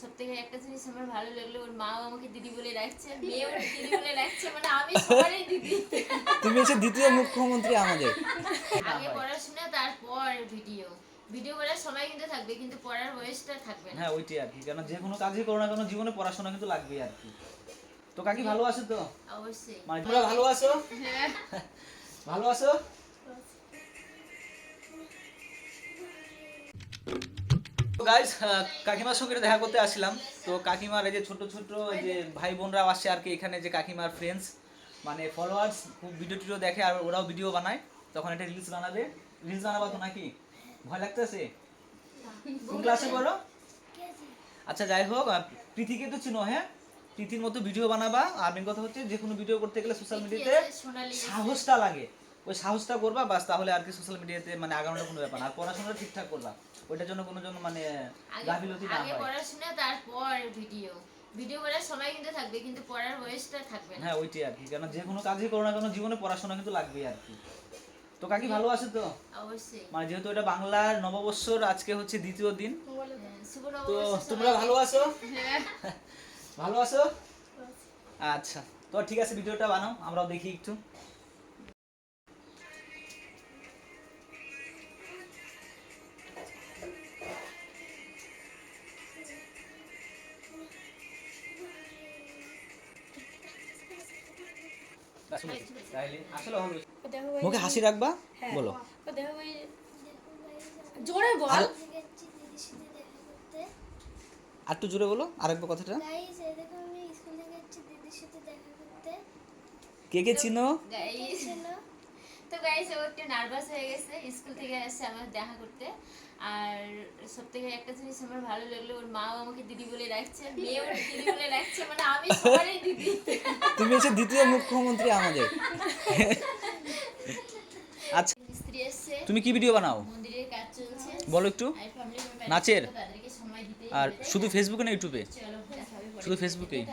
সব থেকে একটা জিনিস আমার ভালো লাগল ওর মাও আমাকে দিদি বলে ডাকছে মেয়েও দিদি বলে ডাকছে মানে আমি সবারই দিদি। তুমি হচ্ছে দ্বিতীয় মুখ্যমন্ত্রী আমাদের। আগে পড়াশোনা তারপর ভিডিও। ভিডিও করার সময় কিন্তু থাকবে কিন্তু পড়ার বয়সটা থাকবে না। হ্যাঁ ওইটাই আর কি কেন যে কোনো কাজই করো না কেন জীবনে পড়াশোনা কিন্তু লাগবেই আর কি। তো কাকি ভালো আছো তো? অবশ্যই। মানে তোমরা ভালো আছো? হ্যাঁ। ভালো আছো? গাইস কাকিমার সঙ্গে দেখা করতে আসলাম তো কাকিমার এই যে ছোট ছোট এই যে ভাই বোনরাও আসছে আর কি এখানে যে কাকিমার ফ্রেন্ডস মানে ফলোয়ার্স খুব ভিডিও টিডিও দেখে আর ওরাও ভিডিও বানায়। তখন এটা রিলস বানাবে। রিলস বানাবা তো নাকি? ভয় লাগতেছে? কোন ক্লাসে পড়ো? আচ্ছা যাই হোক প্রীতিকে তো চিনো হ্যাঁ? প্রীতির মতো ভিডিও বানাবা। আর মেন কথা হচ্ছে যে কোনো ভিডিও করতে গেলে সোশ্যাল মিডিয়াতে সাহসটা লাগে। ওই সাহসটা করবা বাস তাহলে আর কি সোশ্যাল মিডিয়াতে মানে আগানোর কোনো ব্যাপার না। আর পড়াশোনাটা ঠিকঠাক করবা। ওইটার জন্য কোনো জন্য মানে গাফিলতি না আগে পড়াশোনা তারপর ভিডিও ভিডিও করার সময় কিন্তু থাকবে কিন্তু পড়ার বয়সটা থাকবে না। হ্যাঁ ওইটাই আর কি। কেন যে কোনো কাজই করো না কেন জীবনে পড়াশোনা কিন্তু লাগবেই আর কি। তো কাকি ভালো আছে তো? অবশ্যই। মানে যেহেতু এটা বাংলার নববর্ষর আজকে হচ্ছে দ্বিতীয় দিন। হ্যাঁ, তো তোমরা ভালো আছো? হ্যাঁ। ভালো আছো? আচ্ছা। তো ঠিক আছে ভিডিওটা বানাও আমরাও দেখি একটু। মুখে হাসি রাখবা? বলো। জোরে বল। আর একটু জোরে বলো আরেকবার কথাটা। কে কে চিনো তো গাইস ও একটু নার্ভাস হয়ে গেছে। স্কুল থেকে আসছে আমার দেখা করতে। আর সব থেকে একটা জিনিস আমার ভালো লাগল ওর মাও আমাকে দিদি বলে ডাকছে মেয়েও দিদি বলে ডাকছে মানে আমি সবারই দিদি। তুমি হচ্ছে দ্বিতীয় মুখ্যমন্ত্রী আমাদের। আচ্ছা এসছে। তুমি কি ভিডিও বানাও? মন্দিরের কাজ চলছে। বলো একটু। নাচের? আর শুধু? ফেসবুকে না ইউটিউবে। শুধু ফেসবুকেই